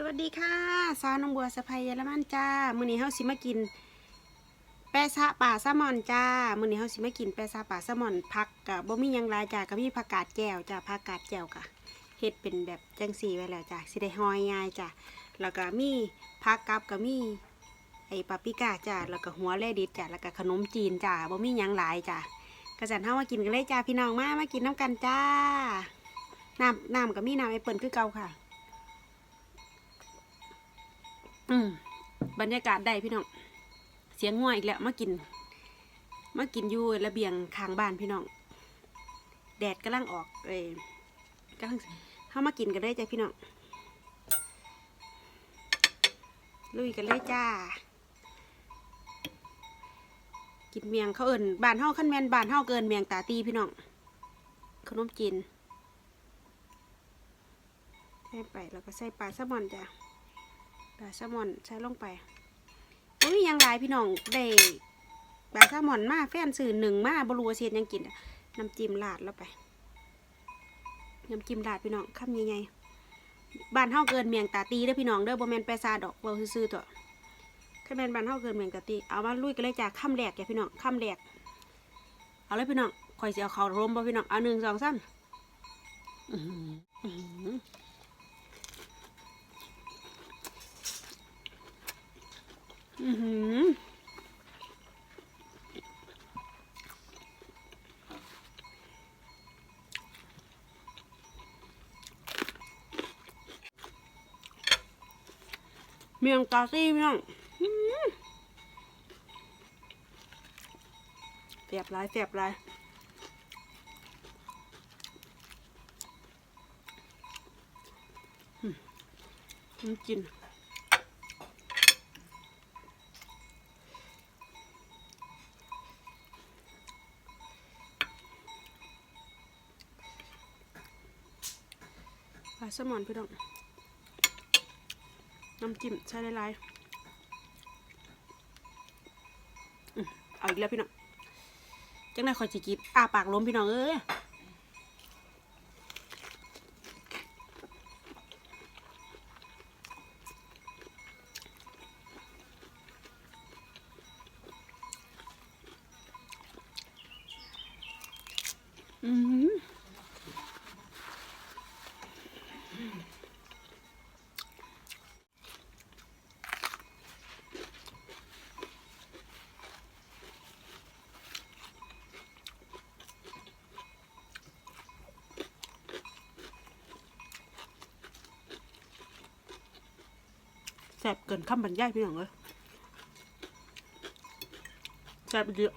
สวัสดีค่ะซาวน้องบัวสะพายเยอรมันจ้ามื้อนี้เฮาสิมากิน แปะซะป่าแซลมอนจ้ามื้อนี้เฮาสิมากินแปะซะป่าแซลมอนผักกะบ่มีหยังหลายจ้าก็มีผักกาดแก้วจ้าผักกาดแก้วกะเฮ็ดเป็นแบบจังซี่ไว้แล้วจ้าสิได้หอยง่ายจ้าแล้วก็มีผักกับก็มีไอ้ปาปริก้าจ้าแล้วก็หัวแลดิดจ้าแล้วก็ขนมจีนจ้าบ่มีหยังหลายจ้ากระสันเฮามากินกันเลยจ้าพี่น้องมามากินน้ำกันจ้าน้ำน้ำก็มีน้ำไอเปิลคือเก่าค่ะ อืมบรรยากาศได้พี่น้อง เสียงง่วยอีกแล้วมากิน มากินอยู่ระเบียงข้างบ้านพี่น้อง แดดกำลังออกเอ้ยกำลังเข้ามากินกันได้จ้ะพี่น้อง ลุยกันเลยจ้า กินเมียงเขาเอิญบานเฮาขั้นแมนบานเฮาเกินเมียงตาตีพี่น้อง ขนมจีนใส่ไปแล้วก็ใส่ปลาแซลมอนจ้ะ ปลาแซลมอนใส่ลงไปอุ้ยยังหลายพี่น้องได้ปลาแซลมอนมาแฟนสื่อหนึ่งมาบรัวเสียดยังกินน้ำจิ้มราดแล้วไปน้ำจิ้มราดพี่น้องคำยังไงบ้านเฮาเกินเมียงตาตีเด้อพี่น้องเด้อบ่แมนแปซาดอกเบาซื่อๆตัวถ้าแมนบ้านเฮาเกินเมียงตาตีเอามาลุยกันเลยจ้ะคำแรกจ้ะพี่น้องคำแรกเอาเลยพี่น้องคอยเสียเขารมบ่พี่น้องเอาหนึ่งสองสาม อือหือเมียงตาซี่พี่น้องอื้อแสบลายแสบลายอืมน้ำกินาซลมอนพี่น้องน้ำจิ้มใช้หลายๆอืมเอาอีกแล้วพี่น้องจังได้คอยจิกิบอ้าปากล้มพี่น้องเอ้ยอืม แสบเกินคำบรรยายพี่น้องเลยแสบเยอะ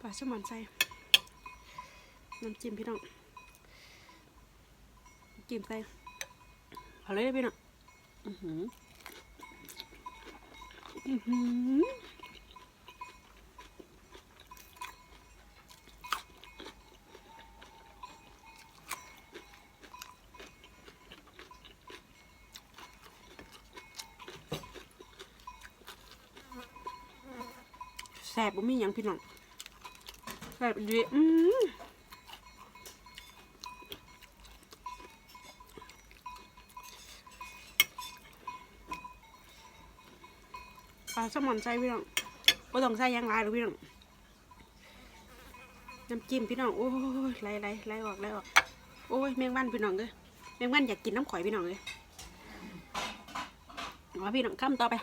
ปลาสมอนใส่น้ำจิ้มพี่น้องจิ้มใส่เอาเลยพี่น้องอือหืออือหือ แสบบ่มีหยังพี่น้องแสบดีอืมปลาแซลมอนใส่พี่น้องบ่ต้องใส่ยังหลายหรอกพี่น้องน้ำจิ้มพี่น้องโอ้ยไหลไหลไหลออกไหลออกโอ้ยแมงวันพี่น้องเลยแมงวันอยากกินน้ำข่อยพี่น้องเลยเอาพี่น้องข้ามต่อไป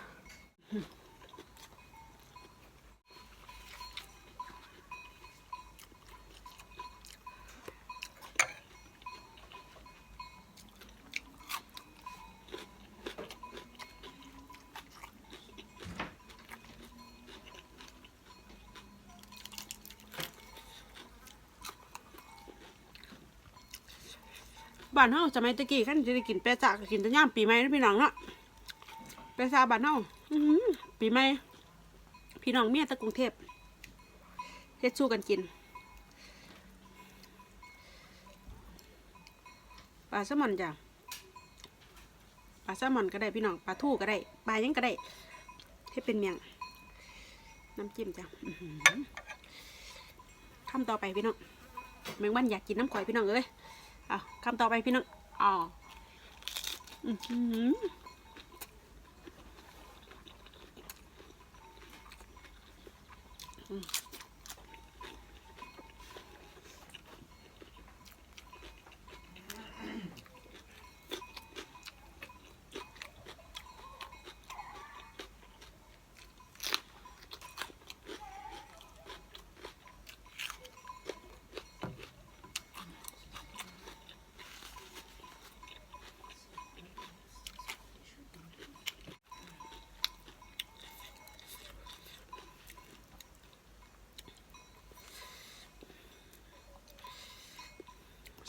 บ้านเฮาสมัยตะกี้ขั้นจะได้กินแปะจากกินแตะย่ามปีใหม่นะพี่น้องเนาะแปะซาบ้านเฮาอื้อหือปีใหม่พี่น้องเมียตะกรุงเทพเฮ็ดสู้กันกินปลาแซลมอนจ้ะปลาแซลมอนก็ได้พี่น้องปลาทูก็ได้ปลายังก็ได้ให้เป็นเมียงน้ำจิ้มจ้ะอื้อหือคำต่อไปพี่น้องแมงวันอยากกินน้ำข่อยพี่น้องเอ้ย อะคำต่อไปพี่น้องอ๋ออือ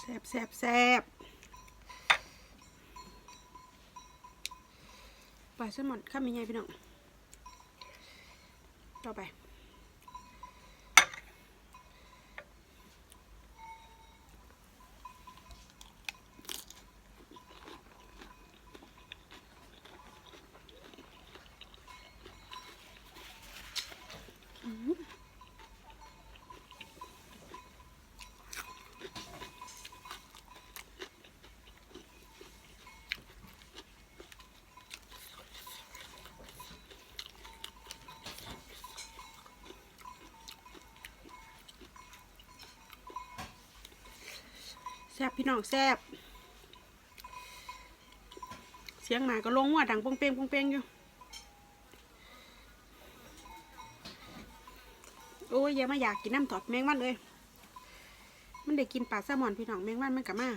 แซบแซบแซบปล่อยสมอนข้ามยังไงพี่น้อง ต่อไปแซบพี่น้องแซบเสียงหมาก็ลงว่าดังปงเปงปงเปงอยู่ โอ้ยอย่ามาอยากกินน้ำตอดแมงวันเลย มันได้กินปลาแซลมอนพี่น้องแมงวันมันกลับมา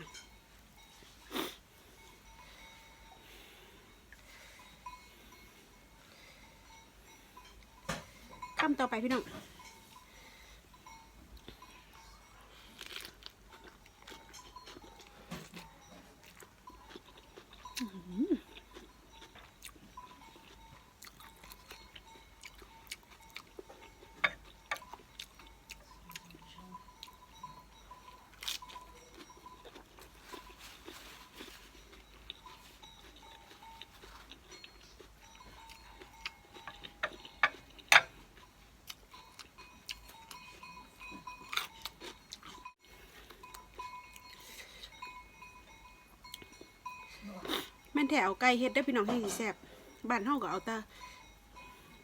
คำต่อไปพี่น้อง นแถเอาไก่เฮ็ดได้พี่น้องให้สิแซ่บบ้านเฮาก็เอาต่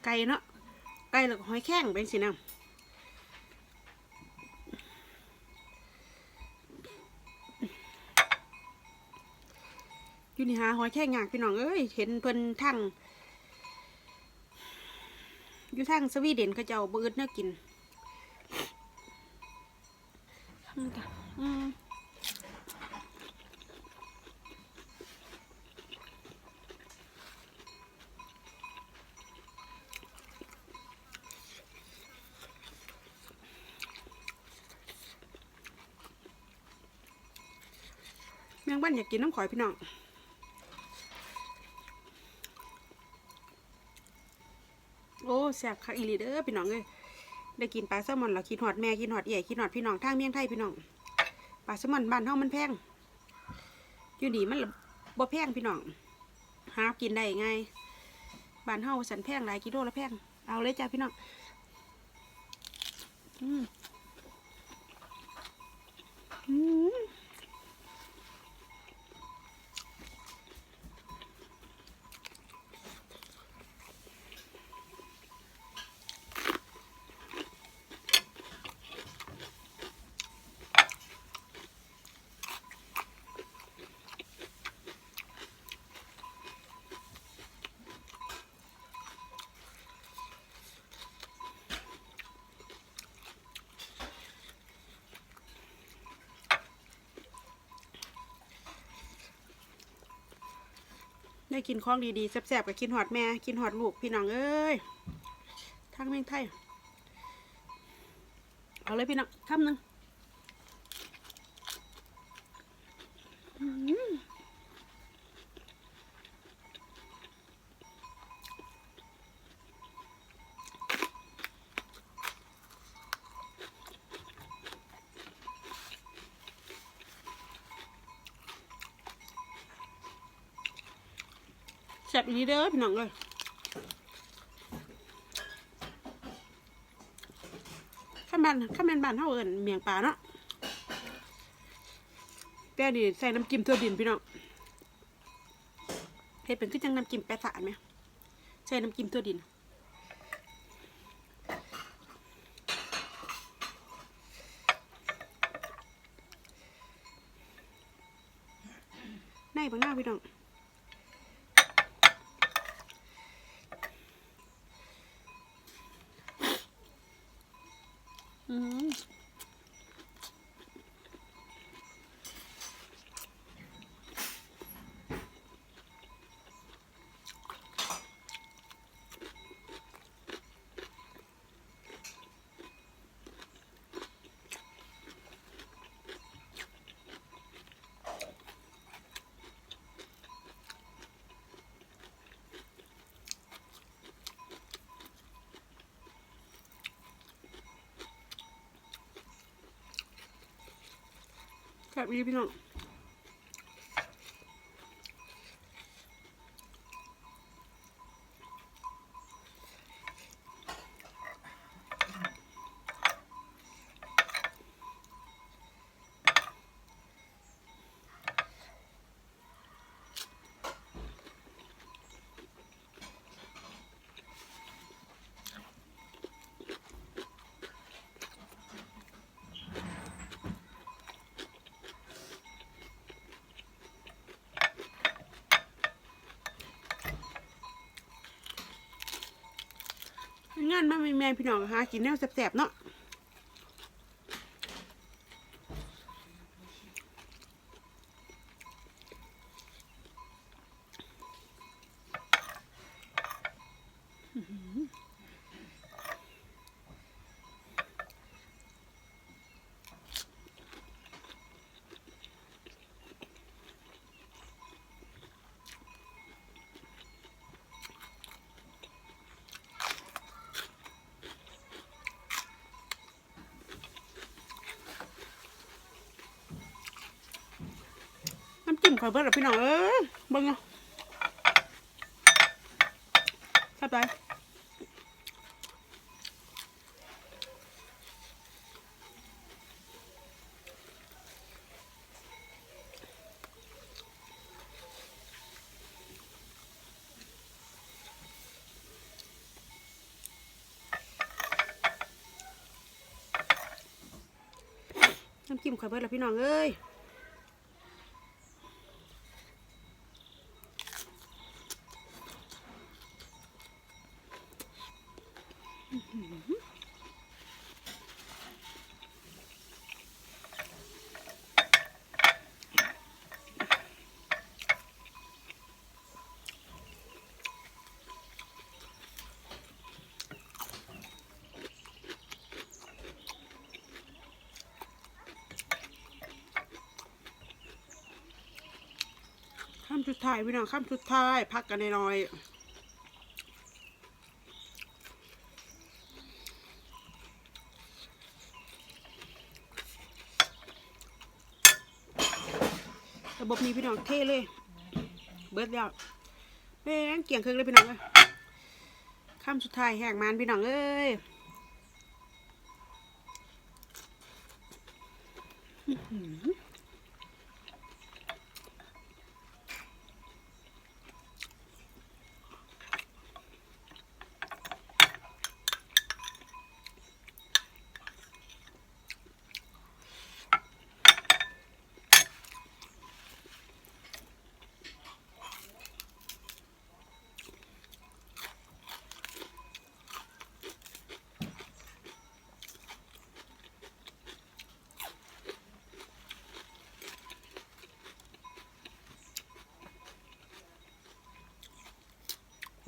ไก่เนาะไก่แล้วก็หอยแข้งเป็นสินะอยู่นี่หาหอยแข้งยากพี่น้องเอ้ยเห็นเพิ่นทั้งอยู่ทางสวีเดนเขาเจ้าบ่อึดเนื้อกินอืมจ้ะอืม แมงวันอยากกินน้ำข่อยพี่น้องโอ้แซ่บคักอีลีเด้อพี่น้องเอ้ยได้กินปลาแซลมอนแล้วกินหอดแม่กินหอดเอี่ยกินหอดพี่น้องทางเมียงไทยพี่น้องปลาแซลมอนบ้านเฮามันแพงอยู่ดีมันละบ่แพงพี่น้องหากินได้ไงบ้านเฮาสันแพงหลายกิโลละแพงเอาเลยจ้าพี่น้องอืมอืม ได้กินของดีๆแซ่บๆกับกินหอดแม่ กินหอดลูกพี่น้องเอ้ยทั้งเมืองไทย เอาเลยพี่น้องคำหนึ่ง แซ่บอีหลีเด้อพี่น้องเลยข้ามบ้านข้ามแมนบานเฮาเอิ้นเมียงปลาเนาะแต่นี่ใส่น้ำจิ้มตัวดินพี่น้องเฮ็ดเป็นคือจังน้ำจิ้มแปะสะไหมใส่น้ำจิ้มตัวดินในบางหน้าพี่น้อง แซ่บดีพี่น้องานมาแม่แม่พี่น้องหากินแนวแสบๆเนาะ ข่อยเบิดแล้วพี่น้องเอ้ยเบิ่งเนาะแซ่บไปน้ำจิ้มข่อยเบิดแล้วพี่น้องเอ้ย ข้าม สุดท้ายพี่น้องข้ามสุดท้าย พักกันหน่อยระบบนี้พี่น้องเท่เลย เบิร์ดแล้วแม่งเกี่ยงเครื่องเลยพี่น้องเลยข้ามสุดท้ายแหกมันพี่น้องเอ้ยอื้อหือ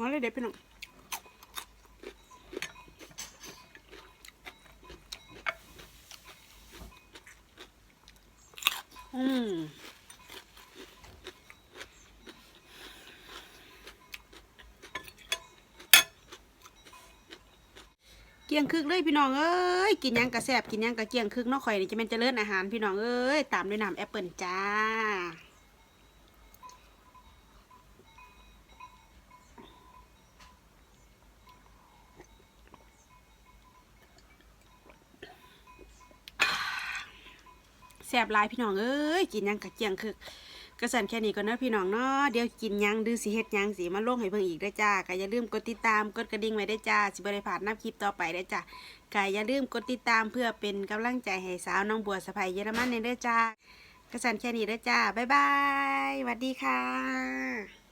หัวเลยเด็ดพี่น้องอืมเกียงคึกเลยพี่น้องเอ้ยกินยังกระแซบกินยังกระเกียงคึกนาะข่อยนี่จะเป็นเจริญอาหารพี่น้องเอ้ยตามด้วยน้ำแอปเปิลจ้า ซ่บหลายพี่น้องเอ้ยกินยังกะเจียงคือกระสันแค่นี้ก่อนเนาะพี่น้องเนาะเดี๋ยวกินยังดื้อสิเฮ็ดยังสิมาลงให้เพิ่งอีกได้จ้าก็อย่าลืมกดติดตามกดกระดิ่งไว้ได้จ้าสิบ่ได้พลาดนับคลิปต่อไปได้จ้าก็อย่าลืมกดติดตามเพื่อเป็นกำลังใจให้สาวน้องบัวสะพายเยอรมันในได้จ้ากระสันแค่นี้ได้จ้าบ๊ายบายสวัสดีค่ะ